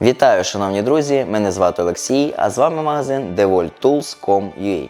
Вітаю, шановні друзі! Мене звати Олексій, а з вами магазин DevoltTools.com.ua.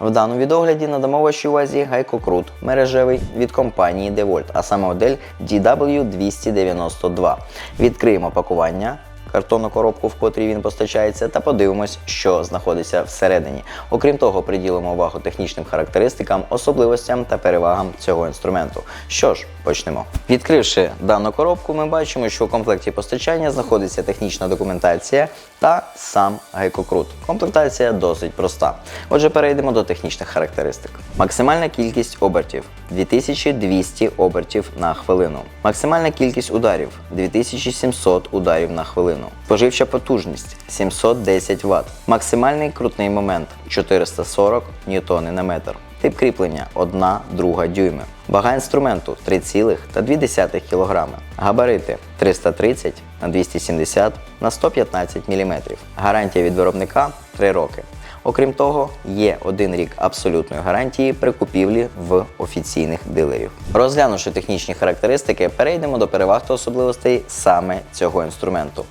В даному відогляді надамо вашій увазі гайкокрут мережевий від компанії DeVolt, а саме модель DW292. Відкриємо пакування. Картонну коробку, в котрій він постачається, та подивимось, що знаходиться всередині. Окрім того, приділимо увагу технічним характеристикам, особливостям та перевагам цього інструменту. Що ж, почнемо. Відкривши дану коробку, ми бачимо, що у комплекті постачання знаходиться технічна документація та сам гайкокрут. Комплектація досить проста. Отже, перейдемо до технічних характеристик. Максимальна кількість обертів 2200 обертів на хвилину. Максимальна кількість ударів 2700 ударів на хвилину. Споживча потужність 710 Вт. Максимальний крутний момент 440 ньютони на метр. Тип кріплення 1 2 дюйми. Вага інструменту 3,2 кг. Габарити 330 на 270 на 115 мм. Гарантія від виробника 3 роки. Окрім того, є один рік абсолютної гарантії при купівлі в офіційних дилерів. Розглянувши технічні характеристики, перейдемо до переваг та особливостей саме цього інструменту.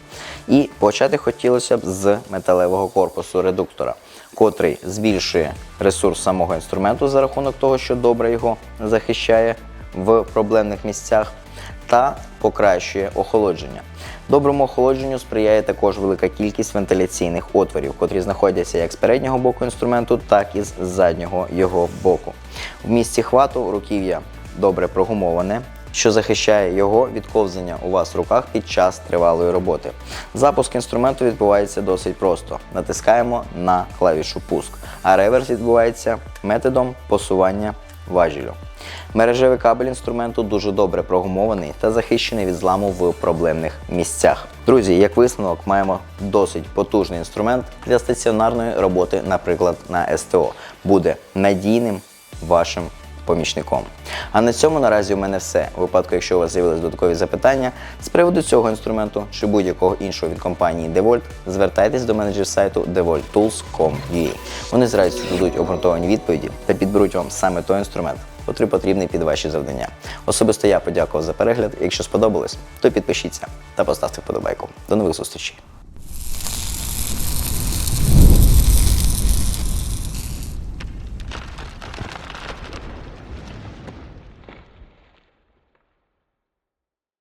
І почати хотілося б з металевого корпусу редуктора, котрий збільшує ресурс самого інструменту за рахунок того, що добре його захищає в проблемних місцях та покращує охолодження. Доброму охолодженню сприяє також велика кількість вентиляційних отворів, котрі знаходяться як з переднього боку інструменту, так і з заднього його боку. В місці хвату руків'я добре прогумоване, що захищає його від ковзання у вас в руках під час тривалої роботи. Запуск інструменту відбувається досить просто. Натискаємо на клавішу пуск, а реверс відбувається методом посування важелю. Мережевий кабель інструменту дуже добре прогумований та захищений від зламу в проблемних місцях. Друзі, як висновок, маємо досить потужний інструмент для стаціонарної роботи, наприклад, на СТО. Буде надійним вашим помічником. А на цьому наразі у мене все. У випадку, якщо у вас з'явились додаткові запитання з приводу цього інструменту чи будь-якого іншого від компанії DeWalt, звертайтесь до менеджерів сайту devolttools.com.ua. Вони з радістю дадуть обґрунтовані відповіді та підберуть вам саме той інструмент, котрий потрібний під ваші завдання. Особисто я подякував за перегляд. Якщо сподобалось, то підпишіться та поставте вподобайку. До нових зустрічей!